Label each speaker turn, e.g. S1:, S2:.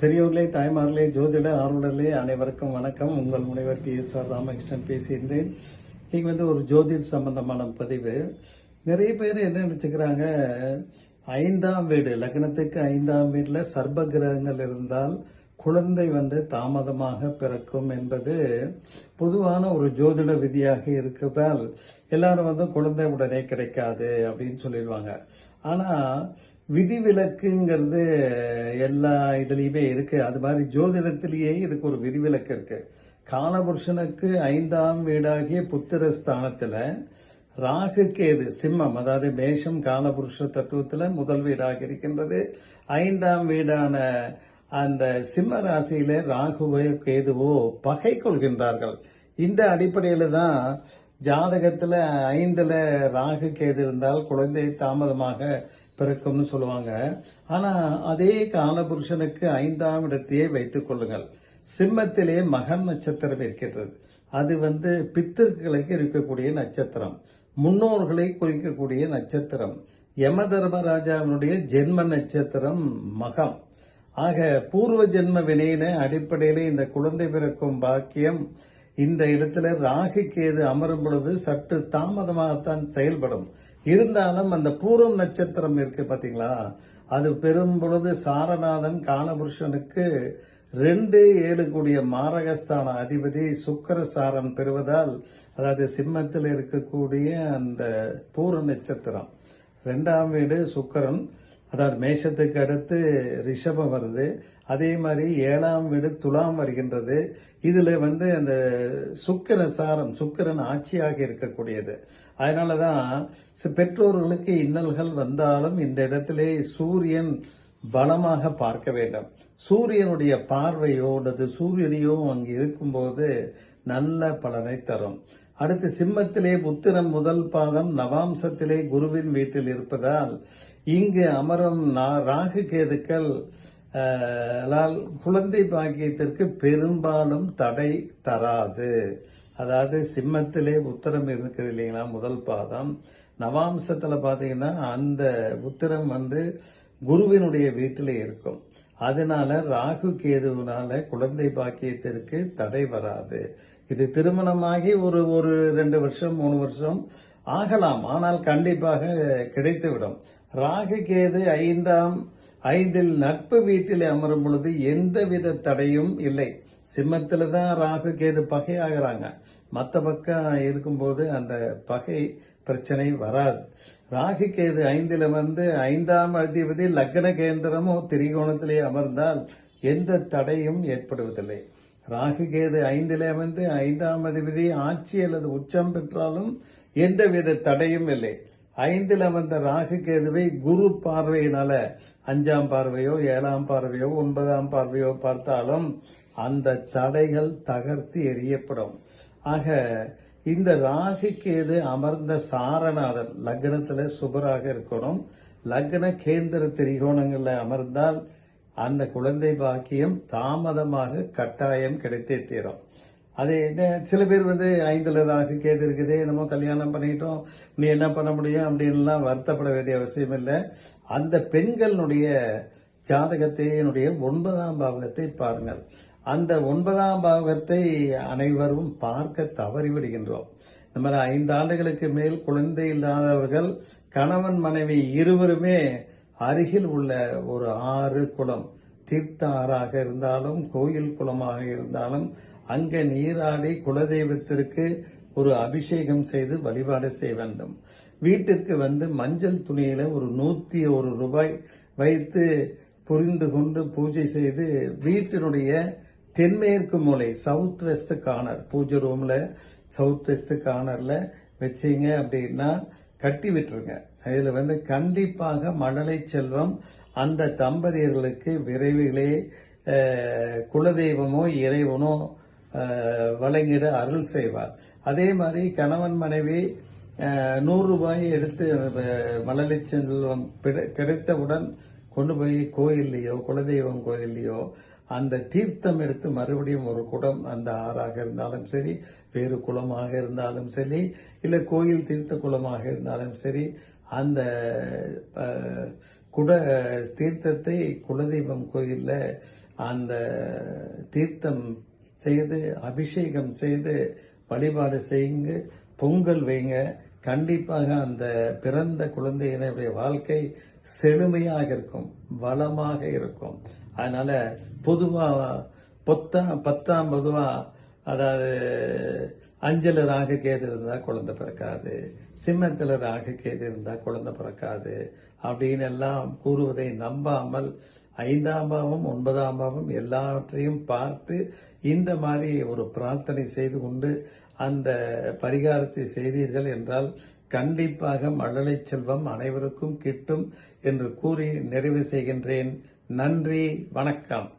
S1: பெரியோர்களே தாய்மார்களே ஜோதிட ஆர்வலர்களே அனைவருக்கும் வணக்கம். உங்கள் முனைவர் டி. எஸ். ஆர். ராமகிருஷ்ணன் பேசுகின்றேன். இன்னைக்கு வந்து ஒரு ஜோதிட சம்பந்தமான பதிவு. நிறைய பேர் என்ன நினைச்சுக்கிறாங்க ஐந்தாம் வீடு லக்னத்துக்கு ஐந்தாம் வீட்டில் சர்ப கிரகங்கள் இருந்தால் குழந்தை வந்து தாமதமாக பிறக்கும் என்பது பொதுவான ஒரு ஜோதிட விதியாக இருக்கிறதால் எல்லாரும் வந்து குழந்தை உடனே கிடைக்காது அப்படின்னு சொல்லிடுவாங்க. ஆனால் விதிவிலக்குங்கிறது எல்லா இதுலேயுமே இருக்குது அது மாதிரி ஜோதிடத்திலேயே இதுக்கு ஒரு விதிவிலக்கு இருக்குது காலபுருஷனுக்கு ஐந்தாம் வீடாகிய புத்திர ஸ்தானத்தில் ராகு கேது சிம்மம் அதாவது மேஷம் காலபுருஷ தத்துவத்தில் முதல் வீடாக இருக்கின்றது. ஐந்தாம் வீடான அந்த சிம்ம ராசியில ராகுவோ கேதுவோ பகை கொள்கின்றார்கள். இந்த அடிப்படையில் தான் ஜாதகத்தில் ஐந்தில் ராகு கேது இருந்தால் குழந்தை தாமதமாக பிறக்கும்னு சொல்லுவாங்க. ஆனா அதே காலபுருஷனுக்கு ஐந்தாம் இடத்தையே வைத்துக் கொள்ளுங்கள். சிம்மத்திலே மகன் நட்சத்திரம் இருக்கின்றது. அது வந்து பித்திருக்களுக்கு இருக்கக்கூடிய நட்சத்திரம். முன்னோர்களை குறிக்கக்கூடிய நட்சத்திரம். யம தர்மராஜாவினுடைய ஜென்ம நட்சத்திரம் மகம். ஆக பூர்வ ஜென்ம வினையின அடிப்படையிலே இந்த குழந்தை பிறக்கும் பாக்கியம் இந்த இடத்துல ராகு கேது அமரும் பொழுது சற்று தாமதமாகத்தான் செயல்படும். இருந்தாலும் அந்த பூர்வம் நட்சத்திரம் இருக்கு பார்த்தீங்களா அது பெரும் பொழுது சாரநாதன் காலபுருஷனுக்கு ரெண்டு ஏழு கூடிய மாரகஸ்தான அதிபதி சுக்கரசாரன் பெறுவதால் அதாவது சிம்மத்தில் இருக்கக்கூடிய அந்த பூர்வ நட்சத்திரம். ரெண்டாம் வீடு சுக்கரன். அதாவது மேஷத்துக்கு அடுத்து ரிஷபம் வருது. அதே மாதிரி ஏழாம் வீடு துலாம் வருகின்றது. இதில் வந்து அந்த சுக்கிர சாரம் சுக்கிரன் ஆட்சியாக இருக்கக்கூடியது. அதனால தான் பெற்றோர்களுக்கு இன்னல்கள் வந்தாலும் இந்த இடத்திலே சூரியன் பலமாக பார்க்க வேண்டும். சூரியனுடைய பார்வையோ அல்லது சூரியனையோ அங்கு இருக்கும்போது நல்ல பலனை தரும். அடுத்து சிம்மத்திலே புத்திரன் முதல் பாதம் நவாம்சத்திலே குருவின் வீட்டில் இருப்பதால் இங்கு அமரும் ராகு கேதுக்கள் குழந்தை பாக்கியத்திற்கு பெரும்பாலும் தடை தராது. அதாவது சிம்மத்திலே உத்தரம் இருக்குது இல்லைங்களா முதல் பாதம். நவாம்சத்தில் பார்த்தீங்கன்னா அந்த உத்தரம் வந்து குருவினுடைய வீட்டிலே இருக்கும். அதனால ராகு கேதுவினால குழந்தை பாக்கியத்திற்கு தடை வராது. இது திருமணமாகி ஒரு ஒரு ரெண்டு வருஷம் மூணு வருஷம் ஆகலாம். ஆனால் கண்டிப்பாக கிடைத்துவிடும். ராகு கேது ஐந்தாம் ஐந்தில் நட்பு வீட்டில் அமரும் பொழுது எந்தவித தடையும் இல்லை. சிம்மத்தில் தான் ராகு கேது பகையாகிறாங்க மற்ற பக்கம் இருக்கும்போது அந்த பகை பிரச்சனை வராது. ராகு கேது ஐந்தில் வந்து ஐந்தாம் அதிபதி லக்ன கேந்திரமும் திரிகோணத்திலே அமர்ந்தால் எந்த தடையும் ஏற்படுவதில்லை. ராகு கேது ஐந்திலே வந்து ஐந்தாம் அதிபதி ஆட்சி அல்லது உச்சம் பெற்றாலும் எந்தவித தடையும் இல்லை. ஐந்தில் அமர்ந்த ராகு கேதுவை குரு பார்வையினால அஞ்சாம் பார்வையோ ஏழாம் பார்வையோ ஒன்பதாம் பார்வையோ பார்த்தாலும் அந்த தடைகள் தகர்த்து எறியப்படும். ஆக இந்த ராகு கேது அமர்ந்த சாரநாதன் லக்னத்துல சுபராக இருக்கணும். லக்ன கேந்திர திரிகோணங்கள்ல அமர்ந்தால் அந்த குழந்தை பாக்கியம் தாமதமாக கட்டாயம் கிடைத்தே தீரும். அது என்ன சில பேர் வந்து ஐந்துல தான் கேது இருக்குது என்னமோ கல்யாணம் பண்ணிட்டோம் நீ என்ன பண்ண முடியும் அப்படின்லாம் வருத்தப்பட வேண்டிய அவசியம் இல்லை. அந்த பெண்களுடைய ஜாதகத்தினுடைய ஒன்பதாம் பாவகத்தை பாருங்கள். அந்த ஒன்பதாம் பாவகத்தை அனைவரும் பார்க்க தவறிவிடுகின்றோம் இந்த மாதிரி ஐந்து ஆண்டுகளுக்கு மேல் குழந்தை இல்லாதவர்கள் கணவன் மனைவி இருவருமே அருகில் உள்ள ஒரு ஆறு குளம். தீர்த்த ஆறாக இருந்தாலும் கோயில் குளமாக இருந்தாலும் அங்க நீராடி குலதெய்வத்திற்கு ஒரு அபிஷேகம் செய்து வழிபாடு செய்ய வேண்டும். வீட்டிற்கு வந்து மஞ்சள் துணியில ஒரு நூத்தி ஒரு ரூபாய் வைத்து புரிந்து கொண்டு பூஜை செய்து வீட்டினுடைய தென்மேற்கு மூலை சவுத் வெஸ்ட் கார்னர் பூஜை ரூம்ல சவுத் வெஸ்ட் கார்னர்ல வச்சீங்க அப்படின்னா கட்டி விட்டுருங்க. இதில் வந்து கண்டிப்பாக மழலை செல்வம் அந்த தம்பதியர்களுக்கு விரைவிலே குலதெய்வமோ இறைவனோ வழங்கிட அருள் செய்வார். அதே மாதிரி கணவன் மனைவி நூறு ரூபாயை எடுத்து மழலை செல்வம் கிடைத்தவுடன் கொண்டு போய் கோயில்லையோ குலதெய்வம் கோயில்லையோ அந்த தீர்த்தம் எடுத்து மறுபடியும் ஒரு குடம் அந்த ஆறாக இருந்தாலும் சரி வேறு குளமாக இருந்தாலும் சரி இல்லை கோயில் தீர்த்த குளமாக இருந்தாலும் சரி அந்த குட தீர்த்தத்தை குலதெய்வம் கோயிலில் அந்த தீர்த்தம் செய்து அபிஷேகம் செய்து வழிபாடு செய்யுங்க பொங்கல் வைங்க. கண்டிப்பாக அந்த பிறந்த குழந்தையினுடைய வாழ்க்கை செழுமையாக இருக்கும் வளமாக இருக்கும். அதனால பொதுவாக பொத்தாம் பத்தாம் பொதுவாக அதாவது அஞ்சல ராகு கேது இருந்தால் குழந்தை பிறக்காது சிம்மத்தில் ராகு கேது இருந்தால் குழந்தை பிறக்காது அப்படின்னு எல்லாம் கூறுவதை நம்பாமல் ஐந்தாம் பாவம் ஒன்பதாம் பாவம் எல்லாவற்றையும் பார்த்து இந்த மாதிரி ஒரு பிரார்த்தனை செய்து கொண்டு அந்த பரிகாரத்தை செய்தீர்கள் என்றால் கண்டிப்பாக மழலை செல்வம் அனைவருக்கும் கிட்டும் என்று கூறி நிறைவு செய்கின்றேன். நன்றி வணக்கம்.